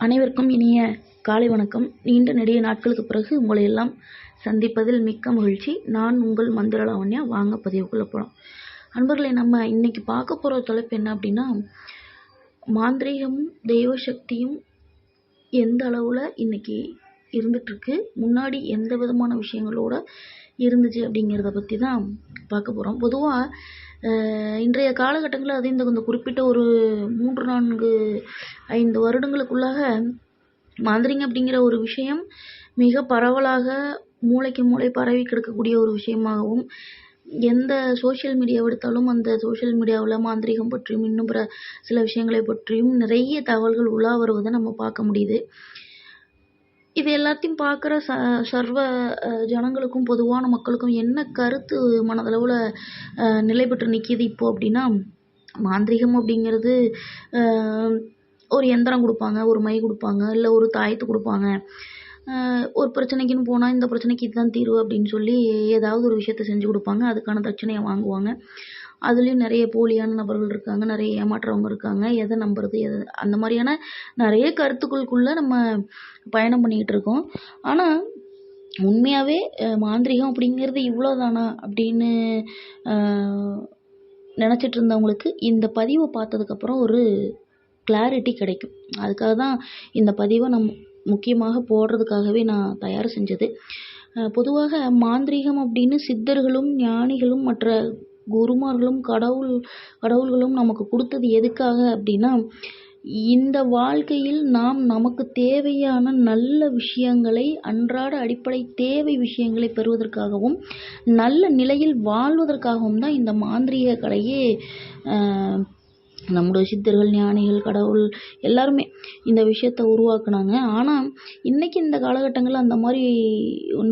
அனைவருக்கும் இனிய காலை வணக்கம். நீண்ட நெடிய நாட்களுக்கு பிறகு உங்களை எல்லாம் சந்திப்பதில் மிக்க மகிழ்ச்சி. நான் உங்கள் மந்திர லாவண்யா வாங்க பதிவுக்குள்ளே போகலாம் அன்பர்களை நம்ம இன்னைக்கு பார்க்க போகிற தலைப்பு என்ன அப்படின்னா மாந்திரீகமும் தெய்வ சக்தியும் எந்த அளவில் இன்னைக்கு இருந்துகிட்ருக்கு முன்னாடி எந்த விதமான விஷயங்களோட இருந்துச்சு அப்படிங்கிறத பற்றி தான் பார்க்க போகிறோம் பொதுவாக இன்றைய காலகட்டங்களில் அது இந்த இந்த குறிப்பிட்ட ஒரு மூன்று நான்கு ஐந்து வருடங்களுக்குள்ளாக மாந்திரிகம் அப்படிங்கிற ஒரு விஷயம் மிக பரவலாக மூளைக்கு மூளை பரவி கிடக்கக்கூடிய ஒரு விஷயமாகவும் எந்த சோஷியல் மீடியாவை எடுத்தாலும் அந்த சோஷியல் மீடியாவில் மாந்திரிகம் பற்றியும் இன்னும் பிற சில விஷயங்களை பற்றியும் நிறைய தகவல்கள் உலா வருவதை நம்ம பார்க்க முடியுது. இது எல்லாத்தையும் பார்க்குற ச சர்வ ஜனங்களுக்கும் பொதுவான மக்களுக்கும் என்ன கருத்து மனதளவில் நிலைபெற்று நிற்கிது இப்போ அப்படின்னா மாந்திரிகம் அப்படிங்கிறது ஒரு எந்திரம் கொடுப்பாங்க ஒரு மை கொடுப்பாங்க இல்லை ஒரு தாயத்து கொடுப்பாங்க. ஒரு பிரச்சனைக்குன்னு போனால் இந்த பிரச்சனைக்கு இதுதான் தீர்வு அப்படின்னு சொல்லி ஏதாவது ஒரு விஷயத்த செஞ்சு கொடுப்பாங்க அதுக்கான தட்சணையை வாங்குவாங்க. அதுலேயும் நிறைய போலியான நபர்கள் இருக்காங்க நிறைய ஏமாற்றவங்க இருக்காங்க. எதை நம்புறது எதை அந்த மாதிரியான நிறைய கருத்துக்களுக்குள்ளே நம்ம பயணம் பண்ணிக்கிட்டு இருக்கோம். ஆனால் உண்மையாகவே மாந்திரிகம் அப்படிங்கிறது இவ்வளோ தானா அப்படின்னு நினச்சிட்டு இருந்தவங்களுக்கு இந்த பதிவை பார்த்ததுக்கப்புறம் ஒரு கிளாரிட்டி கிடைக்கும். அதுக்காக தான் இந்த பதிவை நம் முக்கியமாக போடுறதுக்காகவே நான் தயார் செஞ்சது. பொதுவாக மாந்திரீகம் அப்படின்னு சித்தர்களும் ஞானிகளும் மற்ற குருமார்களும் கடவுள் கடவுள்களும் நமக்கு கொடுத்தது எதுக்காக அப்படின்னா இந்த வாழ்க்கையில் நாம் நமக்கு தேவையான நல்ல விஷயங்களை அன்றாட அடிப்படை தேவை விஷயங்களை பெறுவதற்காகவும் நல்ல நிலையில் வாழ்வதற்காகவும் தான் இந்த மாந்திரீக கலையே நம்முடைய சித்தர்கள் ஞானிகள் கடவுள் எல்லாருமே இந்த விஷயத்த உருவாக்குனாங்க. ஆனால் இன்றைக்கி இந்த காலகட்டங்களில் அந்த மாதிரி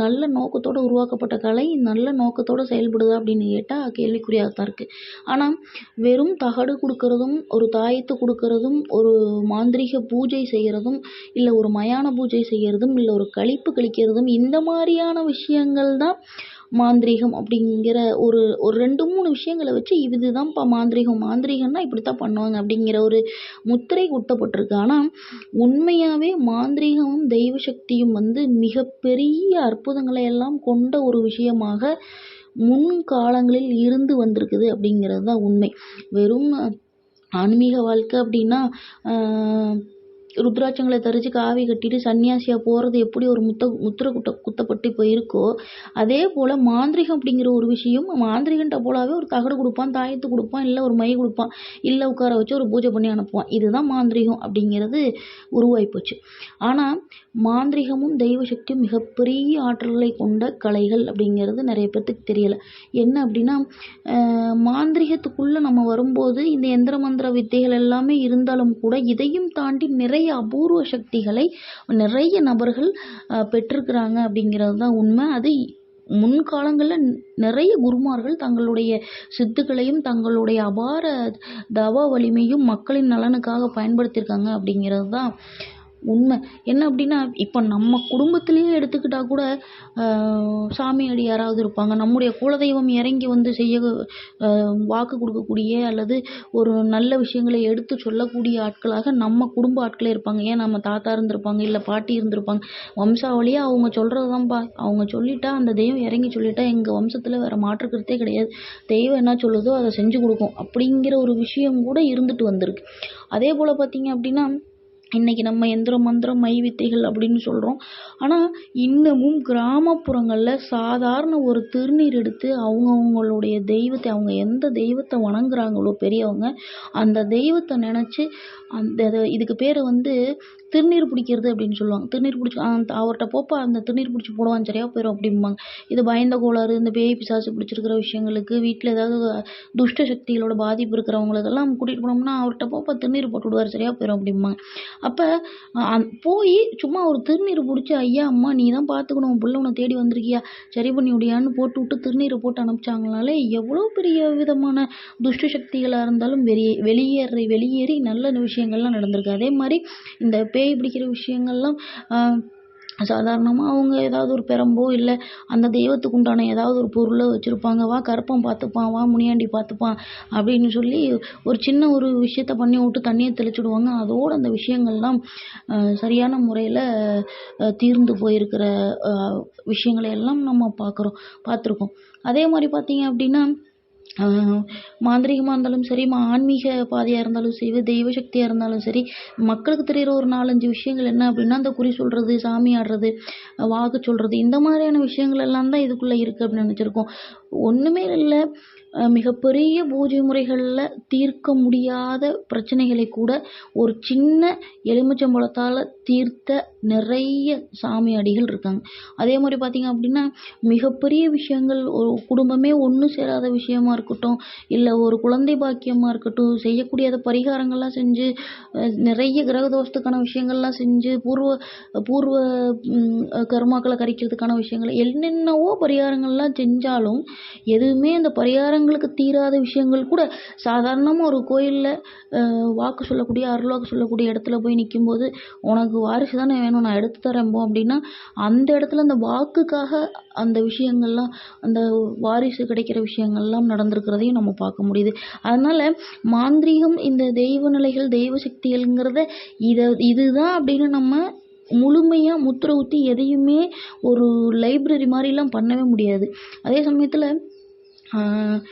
நல்ல நோக்கத்தோடு உருவாக்கப்பட்ட கலை நல்ல நோக்கத்தோடு செயல்படுதா அப்படின்னு கேட்டால் கேள்விக்குறியாக தான் இருக்குது ஆனால் வெறும் தகடு கொடுக்கறதும் ஒரு தாயத்து கொடுக்கறதும் ஒரு மாந்திரிக பூஜை செய்கிறதும் இல்லை ஒரு மயான பூஜை செய்கிறதும் இல்லை ஒரு கழிப்பு கழிக்கிறதும் இந்த மாதிரியான விஷயங்கள் தான் மாந்திரீகம் அப்படிங்கிற ஒரு ஒரு ரெண்டு மூணு விஷயங்களை வச்சு இதுதான்ப்பா மாந்திரீகம். மாந்திரீகம்னா இப்படி தான் பண்ணுவாங்க அப்படிங்கிற ஒரு முத்திரை குட்டப்பட்டிருக்கு ஆனால் உண்மையாகவே மாந்திரீகமும் தெய்வ சக்தியும் வந்து மிகப்பெரிய அற்புதங்களை எல்லாம் கொண்ட ஒரு விஷயமாக முன்காலங்களில் இருந்து வந்திருக்குது அப்படிங்கிறது தான் உண்மை. வெறும் ஆன்மீக வாழ்க்கை அப்படின்னா ருத்ராட்சங்களை தரித்து காவி கட்டிட்டு சன்னியாசியாக போகிறது எப்படி ஒரு முத்த முத்திர குட்ட குத்தப்பட்டு இப்போ இருக்கோ அதே போல் மாந்திரிகம் அப்படிங்கிற ஒரு விஷயம் மாந்திரிகன்ட்ட போலாவே ஒரு தகடு கொடுப்பான் தாயத்து கொடுப்பான் இல்லை ஒரு மை கொடுப்பான் இல்லை உட்கார வச்சு ஒரு பூஜை பண்ணி அனுப்புவான். இதுதான் மாந்திரிகம் அப்படிங்கிறது உருவாகி போச்சு. ஆனால் மாந்திரிகமும் தெய்வ சக்தியும் மிகப்பெரிய ஆற்றல்களை கொண்ட கலைகள் அப்படிங்கிறது நிறைய பேர்த்துக்கு தெரியலை. என்ன அப்படின்னா மாந்திரிகத்துக்குள்ளே நம்ம வரும்போது இந்த எந்திர மந்திர வித்தைகள் எல்லாமே இருந்தாலும் கூட இதையும் தாண்டி நிறைய அபூர்வ சக்திகளை நிறைய நபர்கள் பெற்றிருக்கிறாங்க அப்படிங்கிறது தான் உண்மை. அது முன்காலங்களில் நிறைய குருமார்கள் தங்களுடைய சித்துக்களையும் தங்களுடைய அபார தவ வலிமையும் மக்களின் நலனுக்காக பயன்படுத்தியிருக்காங்க அப்படிங்கிறது தான் உண்மை. என்ன அப்படின்னா இப்போ நம்ம குடும்பத்திலேயே எடுத்துக்கிட்டால் கூட சாமியாடி யாராவது இருப்பாங்க. நம்முடைய குலதெய்வம் இறங்கி வந்து செய்ய வாக்கு கொடுக்கக்கூடிய அல்லது ஒரு நல்ல விஷயங்களை எடுத்து சொல்லக்கூடிய ஆட்களாக நம்ம குடும்ப ஆட்களே இருப்பாங்க. ஏன் நம்ம தாத்தா இருந்திருப்பாங்க இல்லை பாட்டி இருந்திருப்பாங்க. வம்சாவளியாக அவங்க சொல்கிறது தான்ப்பா அவங்க சொல்லிட்டா அந்த தெய்வம் இறங்கி சொல்லிட்டா எங்கள் வம்சத்தில் வேறு மாற்றுக்கிறதே கிடையாது. தெய்வம் என்ன சொல்லுதோ அதை செஞ்சு கொடுக்கும். அப்படிங்கிற ஒரு விஷயம் கூட இருந்துட்டு வந்திருக்கு. அதே போல் பார்த்தீங்க அப்படின்னா இன்றைக்கி நம்ம எந்திரம் மந்திரம் மை வித்தைகள் அப்படின்னு சொல்கிறோம் ஆனால் இன்னமும் கிராமப்புறங்களில் சாதாரண ஒரு திருநீர் எடுத்து அவங்கவுங்களுடைய தெய்வத்தை அவங்க எந்த தெய்வத்தை வணங்குறாங்களோ பெரியவங்க அந்த தெய்வத்தை நினச்சி அந்த இதுக்கு பேர் வந்து திருநீர் பிடிக்கிறது அப்படின்னு சொல்லுவாங்க. திருநீர் பிடிச்சி அந்த அவர்கிட்ட போப்பா அந்த திருநீர் பிடிச்சி போடுவான் சரியாக போயிடும் அப்படிம்பாங்க. இது பயந்த கோளாறு இந்த பேய் பிசாசு பிடிச்சிருக்கிற விஷயங்களுக்கு வீட்டில் ஏதாவது துஷ்ட சக்திகளோட பாதிப்பு இருக்கிறவங்களுக்கெல்லாம் கூட்டிகிட்டு போனோம்னா அவர்கிட்ட போப்பா திருநீர் போட்டு விடுவார் சரியாக போயிடும் அப்படிம்பாங்க. அப்போ போய் சும்மா ஒரு திருநீர் பிடிச்சி ஐயா அம்மா நீ தான் பார்த்துக்கணும் உன் பிள்ளை உன்னை தேடி வந்திருக்கியா? சரி பண்ணி விடியான்னு போட்டு விட்டு திருநீரை போட்டு அனுப்பிச்சாங்கனாலே எவ்வளோ பெரிய விதமான துஷ்ட சக்திகளாக இருந்தாலும் வெளியே வெளியேறி வெளியேறி நல்ல விஷயங்கள்லாம் நடந்திருக்கு. அதே மாதிரி இந்த பேய் பிடிக்கிற விஷயங்கள்லாம் சாதாரணமாக அவங்க ஏதாவது ஒரு பிரம்போ இல்லை அந்த தெய்வத்துக்கு உண்டான ஏதாவது ஒரு பொருளை வச்சுருப்பாங்க. வா கருப்பன் பார்த்துப்பான் வா முனியாண்டி பார்த்துப்பான் அப்படின்னு சொல்லி ஒரு சின்ன ஒரு விஷயத்த பண்ணி விட்டு தண்ணியை தெளிச்சுடுவாங்க. அதோடு அந்த விஷயங்கள்லாம் சரியான முறையில் தீர்ந்து போயிருக்கிற விஷயங்களையெல்லாம் விஷயங்களை எல்லாம் நம்ம பார்க்குறோம் பார்த்துருக்கோம். அதே மாதிரி பார்த்தீங்க அப்படின்னா மாந்திரீகமாக இருந்தாலும் சரி மா ஆன்மீக பாதையாக இருந்தாலும் சரி தெய்வ சக்தியாக இருந்தாலும் சரி மக்களுக்கு தெரிகிற ஒரு நாலஞ்சு விஷயங்கள் என்ன அப்படின்னா அந்த குறி சொல்கிறது சாமி ஆடுறது வாக்கு சொல்கிறது இந்த மாதிரியான விஷயங்கள் எல்லாம் தான் இதுக்குள்ளே இருக்குது அப்படின்னு நினச்சிருக்கோம். ஒன்றுமே இல்லை. மிகப்பெரிய பூஜை முறைகளில் தீர்க்க முடியாத பிரச்சனைகளை கூட ஒரு சின்ன எலுமிச்சம்பழத்தால் தீர்த்த நிறைய சாமி அடிகள் இருக்காங்க. அதே மாதிரி பார்த்தீங்க அப்படின்னா மிகப்பெரிய விஷயங்கள் ஒரு குடும்பமே ஒன்று சேராத விஷயமா இருக்கட்டும் இல்லை ஒரு குழந்தை பாக்கியமாக இருக்கட்டும் செய்யக்கூடிய அந்த பரிகாரங்கள்லாம் செஞ்சு நிறைய கிரக தோஷத்துக்கான விஷயங்கள்லாம் செஞ்சு பூர்வ பூர்வ கர்மாக்களை கரைக்கிறதுக்கான விஷயங்கள் என்னென்னவோ பரிகாரங்கள்லாம் செஞ்சாலும் எதுவுமே அந்த பரிகாரங்கள் பரிகாரங்களுக்கு தீராத விஷயங்கள் கூட சாதாரணமாக ஒரு கோயிலில் வாக்கு சொல்லக்கூடிய அருள்வாக்கு சொல்லக்கூடிய இடத்துல போய் நிற்கும்போது உனக்கு வாரிசு தானே வேணும் நான் எடுத்து தரேன் போ அப்படின்னா அந்த இடத்துல அந்த வாக்குக்காக அந்த விஷயங்கள்லாம் அந்த வாரிசு கிடைக்கிற விஷயங்கள்லாம் நடந்திருக்கிறதையும் நம்ம பார்க்க முடியுது. அதனால் மாந்திரீகம் இந்த தெய்வ நிலைகள் தெய்வ சக்திகள்ங்கிறத இதை இதுதான் அப்படின்னு நம்ம முழுமையாக முத்திர ஊற்றி எதையுமே ஒரு லைப்ரரி மாதிரிலாம் பண்ணவே முடியாது. அதே சமயத்தில் 嗯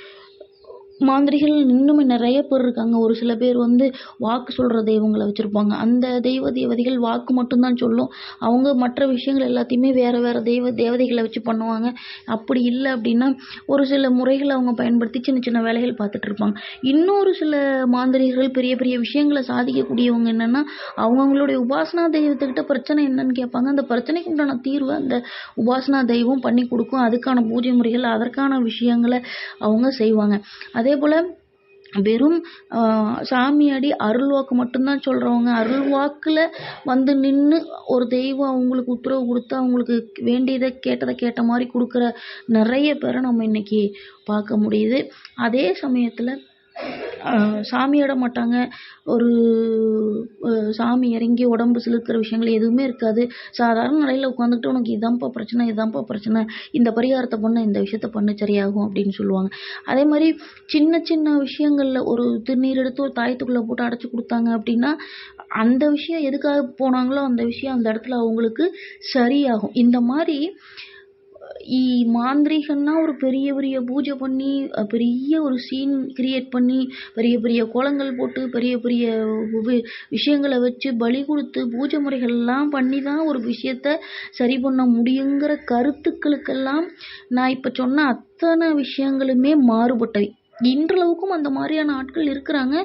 மாந்திரிகள் இன்னுமே நிறைய பேர் இருக்காங்க. ஒரு சில பேர் வந்து வாக்கு சொல்கிற தெய்வங்களை வச்சுருப்பாங்க. அந்த தெய்வ தேவதைகள் வாக்கு மட்டும்தான் சொல்லும். அவங்க மற்ற விஷயங்கள் எல்லாத்தையுமே வேறு வேறு தெய்வ தேவதைகளை வச்சு பண்ணுவாங்க. அப்படி இல்லை அப்படின்னா ஒரு சில முறைகளை அவங்க பயன்படுத்தி சின்ன சின்ன வேலைகள் பார்த்துட்டு இருப்பாங்க. இன்னொரு சில மாந்திரிகர்கள் பெரிய பெரிய விஷயங்களை சாதிக்கக்கூடியவங்க என்னென்னா அவங்கவுங்களுடைய உபாசனா தெய்வத்துக்கிட்ட பிரச்சனை என்னன்னு கேட்பாங்க. அந்த பிரச்சனைக்கு உண்டான தீர்வை அந்த உபாசனா தெய்வம் பண்ணி கொடுக்கும். அதுக்கான பூஜை முறைகள் அதற்கான விஷயங்களை அவங்க செய்வாங்க. அது அதே போல் வெறும் சாமியடி சாமியாடி அருள் வாக்கு மட்டும்தான் சொல்கிறவங்க அருள் வாக்கில் வந்து நின்று ஒரு தெய்வம் அவங்களுக்கு உத்தரவு கொடுத்து அவங்களுக்கு வேண்டியதை கேட்டதை கேட்ட மாதிரி கொடுக்குற நிறைய பேரை நம்ம இன்றைக்கி பார்க்க முடியுது. அதே சமயத்தில் சாமியாட மாட்டாங்க. ஒரு சாமி இறங்கி உடம்பு சிலுக்கிற விஷயங்கள் எதுவுமே இருக்காது. சாதாரண நிலையில் உட்காந்துக்கிட்டு உனக்கு இதான்ப்பா பிரச்சனை இதான்ப்பா பிரச்சனை. இந்த பரிகாரத்தை பண்ண இந்த விஷயத்த பண்ணு சரியாகும் அப்படின்னு சொல்லுவாங்க. அதே மாதிரி சின்ன சின்ன விஷயங்களில் ஒரு திருநீர் எடுத்து ஒரு தாயத்துக்குள்ளே போட்டு அடைச்சி கொடுத்தாங்க அப்படின்னா அந்த விஷயம் எதுக்காக போனாங்களோ அந்த விஷயம் அந்த இடத்துல அவங்களுக்கு சரியாகும். இந்த மாதிரி இ மாந்திரீகன்னா ஒரு பெரிய பெரிய பூஜை பண்ணி பெரிய ஒரு சீன் கிரியேட் பண்ணி பெரிய பெரிய கோலங்கள் போட்டு பெரிய பெரிய வி- விஷயங்களை வச்சு பலி கொடுத்து பூஜை முறைகள்லாம் பண்ணி தான் ஒரு விஷயத்த சரி பண்ண முடியுங்கிற கருத்துக்களுக்கெல்லாம் நான் இப்போ சொன்ன அத்தனை விஷயங்களுமே மாறுபட்டவை. இன்றளவுக்கும் அந்த மாதிரியான ஆட்கள் இருக்கிறாங்க.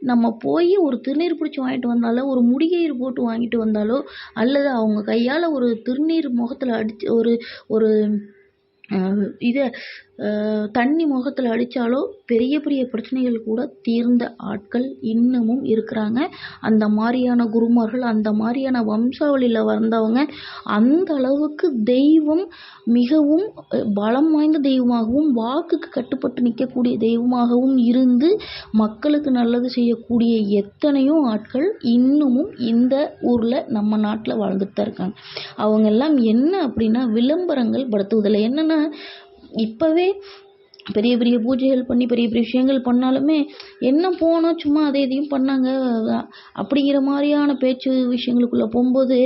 நம்ம போய் ஒரு திருநீர் பிடிச்சி வாங்கிட்டு வந்தாலோ ஒரு முடிகயிறு போட்டு வாங்கிட்டு வந்தாலோ அல்லது அவங்க கையால் ஒரு திருநீர் முகத்தில் அடிச்சு ஒரு ஒரு இதை தண்ணி முகத்தில் அடித்தாலோ பெரிய பெரிய பிரச்சனைகள் கூட தீர்ந்த ஆட்கள் இன்னமும் இருக்கிறாங்க. அந்த மாதிரியான குருமார்கள் அந்த மாதிரியான வம்சாவளியில் வந்தவங்க அந்த அளவுக்கு தெய்வம் மிகவும் பலம் வாய்ந்த தெய்வமாகவும் வாக்குக்கு கட்டுப்பட்டு நிற்கக்கூடிய தெய்வமாகவும் இருந்து மக்களுக்கு நல்லது செய்யக்கூடிய எத்தனையோ ஆட்கள் இன்னமும் இந்த ஊரில் நம்ம நாட்டில் வாழ்ந்துட்டு தான் இருக்காங்க. அவங்க எல்லாம் என்ன அப்படின்னா விளம்பரங்கள் படுத்துவதில்லை. என்னென்னா இப்போவே பெரிய பெரிய பூஜைகள் பண்ணி பெரிய பெரிய விஷயங்கள் பண்ணாலுமே என்ன போனோம் சும்மா அதை இதையும் பண்ணாங்க. அப்படிங்கிற மாதிரியான பேச்சு விஷயங்களுக்குள்ளே போகும்போது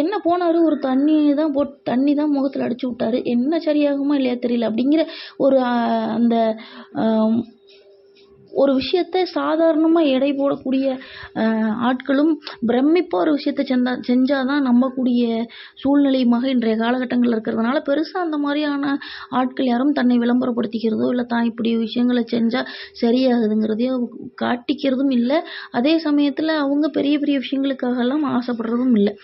என்ன போனாரு? ஒரு தண்ணி தான் போட் தண்ணி தான் முகத்தில் அடிச்சு விட்டாரு. என்ன சரியாகுமா இல்லையா தெரியல. அப்படிங்கிற ஒரு அந்த ஒரு விஷயத்த சாதாரணமாக எடை போடக்கூடிய ஆட்களும் பிரமிப்பாக ஒரு விஷயத்த செஞ்சா தான் நம்பக்கூடிய சூழ்நிலையுமாக இன்றைய காலகட்டங்களில் இருக்கிறதுனால பெருசாக அந்த மாதிரியான ஆட்கள் யாரும் தன்னை விளம்பரப்படுத்திக்கிறதோ இல்லை தான் இப்படி விஷயங்களை செஞ்சால் சரியாகுதுங்கிறதையோ காட்டிக்கிறதும் இல்லை. அதே சமயத்தில் அவங்க பெரிய பெரிய விஷயங்களுக்காகலாம் ஆசைப்படுறதும் இல்லை.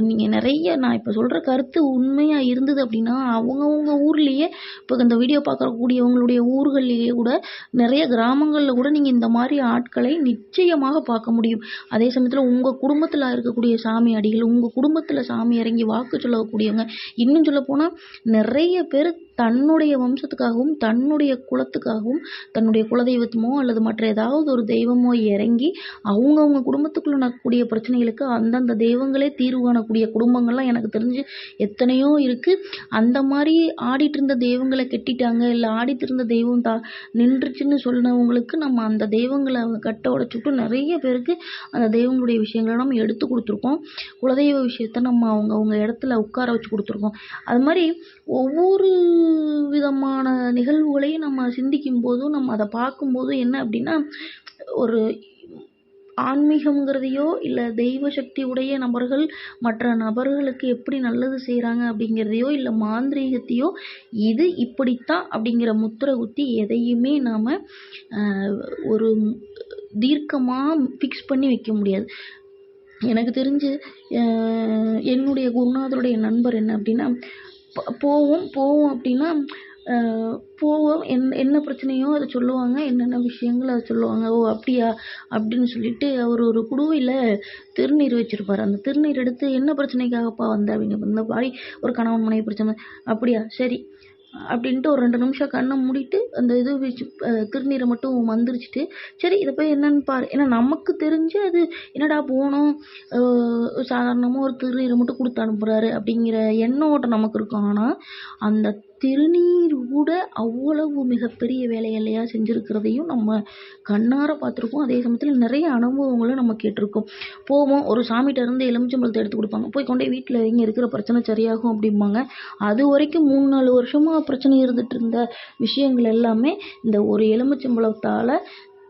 நீங்கள் நிறைய நான் இப்போ சொல்கிற கருத்து உண்மையாக இருந்தது அப்படின்னா அவங்கவுங்க ஊர்லேயே இப்போ இந்த வீடியோ பார்க்கக்கூடியவங்களுடைய ஊர்கள்லேயே கூட நிறைய கிராமங்களில் கூட நீங்கள் இந்த மாதிரி ஆட்களை நிச்சயமாக பார்க்க முடியும். அதே சமயத்தில் உங்கள் குடும்பத்தில் இருக்கக்கூடிய சாமி அடிகள் உங்கள் குடும்பத்தில் சாமி இறங்கி வாக்கு சொல்லக்கூடியவங்க இன்னும் சொல்ல போனால் நிறைய பேர் தன்னுடைய வம்சத்துக்காகவும் தன்னுடைய குலத்துக்காகவும் தன்னுடைய குலதெய்வத்தமோ அல்லது மற்ற ஏதாவது ஒரு தெய்வமோ இறங்கி அவங்கவுங்க குடும்பத்துக்குள்ள நடக்கக்கூடிய பிரச்சனைகளுக்கு அந்தந்த தெய்வங்களே தீர்வு காணக்கூடிய குடும்பங்கள்லாம் எனக்கு தெரிஞ்சு எத்தனையோ இருக்குது அந்த மாதிரி ஆடிட்டு இருந்த தெய்வங்களை கெட்டிட்டாங்க இல்லை ஆடிட்டு இருந்த தெய்வம் தா நின்றுச்சுன்னு சொன்னவங்களுக்கு நம்ம அந்த தெய்வங்களை அவங்க கட்ட உடச்சுட்டு நிறைய பேருக்கு அந்த தெய்வங்களுடைய விஷயங்களை நம்ம எடுத்து கொடுத்துருக்கோம். குலதெய்வ விஷயத்த நம்ம அவங்க அவங்க இடத்துல உட்கார வச்சு கொடுத்துருக்கோம். அது மாதிரி ஒவ்வொரு விதமான நிகழ்வுகளையும் நம்ம சிந்திக்கும் போதும் நம்ம அதை பார்க்கும்போதும் என்ன அப்படின்னா ஒரு ஆன்மீகம்ங்கிறதையோ இல்லை தெய்வ சக்தி உடைய நபர்கள் மற்ற நபர்களுக்கு எப்படி நல்லது செய்கிறாங்க அப்படிங்கிறதையோ இல்லை மாந்திரீகத்தையோ இது இப்படித்தான் அப்படிங்கிற முத்திரை குத்தி எதையுமே நாம் ஒரு தீர்க்கமாக ஃபிக்ஸ் பண்ணி வைக்க முடியாது. எனக்கு தெரிஞ்சு என்னுடைய குருநாதருடைய நண்பர் என்ன அப்படின்னா போவோம் போவோம் அப்படின்னா போவோம். என் என்ன பிரச்சனையோ அதை சொல்லுவாங்க. என்னென்ன விஷயங்கள் அதை சொல்லுவாங்க. ஓ அப்படியா? அப்படின்னு சொல்லிட்டு அவர் ஒரு குடுவையில் திருநீர் வச்சிருப்பார். அந்த திருநீர் எடுத்து என்ன பிரச்சனைக்காகப்பா வந்த? அப்படிங்க இந்த மாதிரி ஒரு கணவன் மனைவி பிரச்சனை. அப்படியா? சரி. அப்படின்ட்டு ஒரு ரெண்டு நிமிஷம் கண்ணை மூடிட்டு அந்த இது வச்சு திருநீரை மட்டும் மந்திரிச்சிட்டு சரி இதை போய் என்னன்னு பாரு. ஏன்னா நமக்கு தெரிஞ்சு அது என்னடா போனோம் சாதாரணமாக ஒரு திருநீரை மட்டும் கொடுத்து அனுப்புகிறாரு அப்படிங்கிற எண்ண ஓட்டம் நமக்கு இருக்கும். ஆனால் அந்த திருநீர் கூட அவ்வளவு மிகப்பெரிய வேலையல்லையா செஞ்சுருக்கிறதையும் நம்ம கண்ணார பார்த்துருக்கோம் அதே சமயத்தில் நிறைய அனுபவங்களும் நம்ம கேட்டிருக்கோம். போவோம் ஒரு சாமிகிட்ட இருந்து எலுமிச்சம்பழத்தை எடுத்து கொடுப்பாங்க. போய் கொண்டே வீட்டில் இங்கே இருக்கிற பிரச்சனை சரியாகும் அப்படிம்பாங்க. அது வரைக்கும் மூணு நாலு வருஷமாக பிரச்சனை இருந்துட்டு இருந்த விஷயங்கள் எல்லாமே இந்த ஒரு எலுமிச்சம்பழத்தால்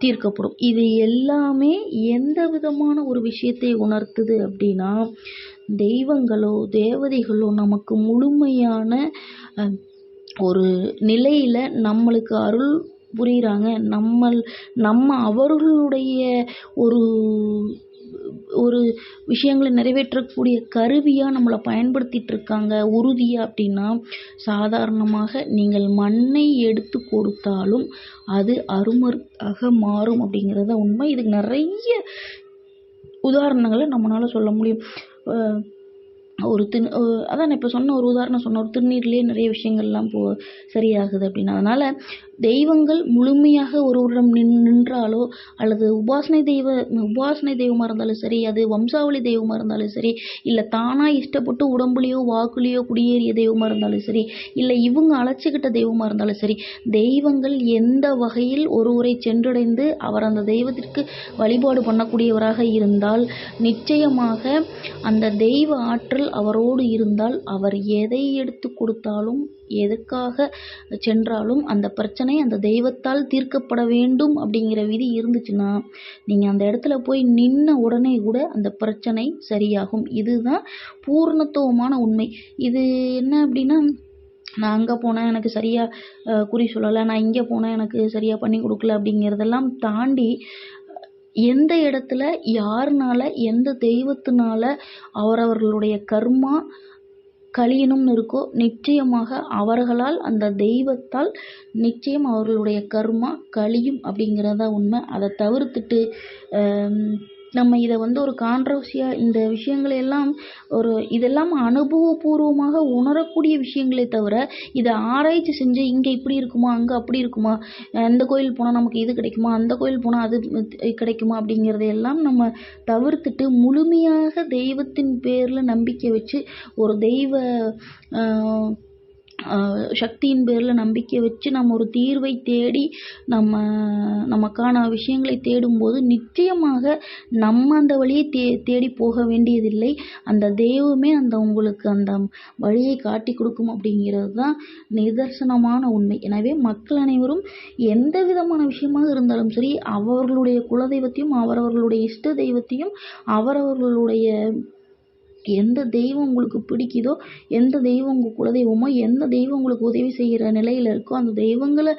தீர்க்கப்படும். இது எல்லாமே எந்த விதமான ஒரு விஷயத்தை உணர்த்துது அப்படின்னா தெய்வங்களோ தேவதைகளோ நமக்கு முழுமையான ஒரு நிலையில் நம்மளுக்கு அருள் புரிகிறாங்க நம்மள் நம்ம அவர்களுடைய ஒரு ஒரு விஷயங்களை நிறைவேற்றக்கூடிய கருவியாக நம்மளை பயன்படுத்திகிட்டு இருக்காங்க. உறுதியாக அப்படின்னா சாதாரணமாக நீங்கள் மண்ணை எடுத்து கொடுத்தாலும் அது அருமருத்தாக மாறும் அப்படிங்கிறது தான் உண்மை. இதுக்கு நிறைய உதாரணங்களை நம்மளால் சொல்ல முடியும். ஒரு திரு அதான் நான் இப்போ சொன்ன ஒரு உதாரணம் சொன்னேன் ஒரு திருநீர்லேயே நிறைய விஷயங்கள்லாம் போ சரியாகுது அப்படின்னு. அதனால் தெய்வங்கள் முழுமையாக ஒருவரிடம் நின் நின்றாலோ அல்லது உபாசனை தெய்வ உபாசனை தெய்வமாக இருந்தாலும் சரி அது வம்சாவளி தெய்வமாக இருந்தாலும் சரி இல்லை தானாக இஷ்டப்பட்டு உடம்புலேயோ வாக்குலேயோ குடியேறிய தெய்வமாக இருந்தாலும் சரி இல்லை இவங்க அழைச்சிக்கிட்ட தெய்வமாக இருந்தாலும் சரி தெய்வங்கள் எந்த வகையில் ஒருவரை சென்றடைந்து அவர் அந்த தெய்வத்திற்கு வழிபாடு பண்ணக்கூடியவராக இருந்தால் நிச்சயமாக அந்த தெய்வ ஆற்றல் அவரோடு இருந்தால் அவர் எதை எடுத்து கொடுத்தாலும் எதுக்காக சென்றாலும் அந்த பிரச்சனை அந்த தெய்வத்தால் தீர்க்கப்பட வேண்டும் அப்படிங்கிற விதி இருந்துச்சுன்னா நீங்கள் அந்த இடத்துல போய் நின்ன உடனே கூட அந்த பிரச்சனை சரியாகும். இதுதான் பூர்ணத்துவமான உண்மை. இது என்ன அப்படின்னா நான் அங்கே போனேன் எனக்கு சரியாக குறி சொல்லலை நான் இங்கே போனேன் எனக்கு சரியாக பண்ணி கொடுக்கல அப்படிங்கிறதெல்லாம் தாண்டி எந்த இடத்துல யாருனால எந்த தெய்வத்தினால அவரவர்களுடைய கர்மா கழியணும்னு இருக்கோ நிச்சயமாக அவர்களால் அந்த தெய்வத்தால் நிச்சயம் அவர்களுடைய கர்மா கழியும் அப்படிங்கிறது தான் உண்மை. அதை தவிர்த்துட்டு நம்ம இதை வந்து ஒரு கான்ட்ரவர்சியாக இந்த விஷயங்களை எல்லாம் ஒரு இதெல்லாம் அனுபவபூர்வமாக உணரக்கூடிய விஷயங்களே தவிர இதை ஆராய்ச்சி செஞ்சு இங்கே இப்படி இருக்குமா அங்கே அப்படி இருக்குமா இந்த கோயில் போனால் நமக்கு இது கிடைக்குமா அந்த கோயில் போனால் அது கிடைக்குமா அப்படிங்கிறத எல்லாம் நம்ம தவிர்த்துட்டு முழுமையாக தெய்வத்தின் பேரில் நம்பிக்கை வச்சு ஒரு தெய்வ சக்தியின் பேரில் நம்பிக்கை வச்சு நம்ம ஒரு தீர்வை தேடி நம்ம நமக்கான விஷயங்களை தேடும்போது நிச்சயமாக நம்ம அந்த வழியை தே தேடி போக வேண்டியதில்லை. அந்த தெய்வமே அந்த உங்களுக்கு அந்த வழியை காட்டி கொடுக்கும் அப்படிங்கிறது தான் நிதர்சனமான உண்மை. எனவே மக்கள் அனைவரும் எந்த விதமான விஷயமாக இருந்தாலும் சரி அவர்களுடைய குலதெய்வத்தையும் அவரவர்களுடைய இஷ்ட தெய்வத்தையும் அவரவர்களுடைய எந்த தெய்வம் உங்களுக்கு பிடிக்குதோ எந்த தெய்வம் உங்கள் குலதெய்வமோ எந்த தெய்வம் உங்களுக்கு உதவி செய்கிற நிலையில் இருக்கோ அந்த தெய்வங்களை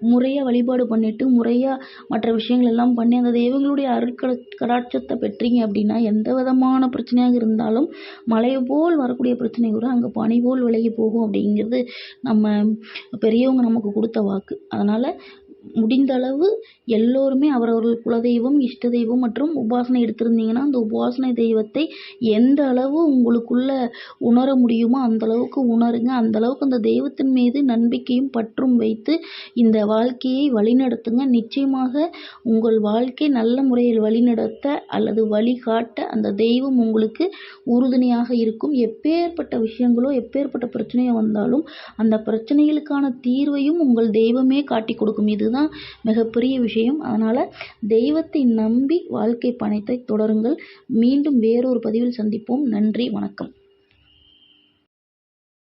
முறையாக வழிபாடு பண்ணிவிட்டு முறையாக மற்ற விஷயங்கள் எல்லாம் பண்ணி அந்த தெய்வங்களுடைய அருட்கட கடாட்சத்தை பெற்றீங்க அப்படின்னா எந்த விதமான பிரச்சனையாக இருந்தாலும் மழையை போல் வரக்கூடிய பிரச்சனை கூட அங்கே பனி போல் விலகி போகும் அப்படிங்கிறது நம்ம பெரியவங்க நமக்கு கொடுத்த வாக்கு. அதனால் முடிந்த அளவு எல்லோருமே அவரவர்கள் குலதெய்வம் இஷ்ட தெய்வம் மற்றும் உபாசனை எடுத்திருந்தீங்கன்னா அந்த உபாசனை தெய்வத்தை எந்த அளவு உங்களுக்குள்ள உணர முடியுமோ அந்த அளவுக்கு உணருங்க. அந்த அளவுக்கு அந்த தெய்வத்தின் மீது நம்பிக்கையும் பற்றும் வைத்து இந்த வாழ்க்கையை வழிநடத்துங்க. நிச்சயமாக உங்கள் வாழ்க்கை நல்ல முறையில் வழிநடத்த அல்லது வழிகாட்ட அந்த தெய்வம் உங்களுக்கு உறுதுணையாக இருக்கும். எப்பேற்பட்ட விஷயங்களோ எப்பேற்பட்ட பிரச்சனையோ வந்தாலும் அந்த பிரச்சனைகளுக்கான தீர்வையும் உங்கள் தெய்வமே காட்டி கொடுக்கும். இதுதான் மிகப்பெரிய விஷயம். அதனால் தெய்வத்தை நம்பி வாழ்க்கை பயணத்தை தொடருங்கள். மீண்டும் வேறொரு பதிவில் சந்திப்போம். நன்றி. வணக்கம்.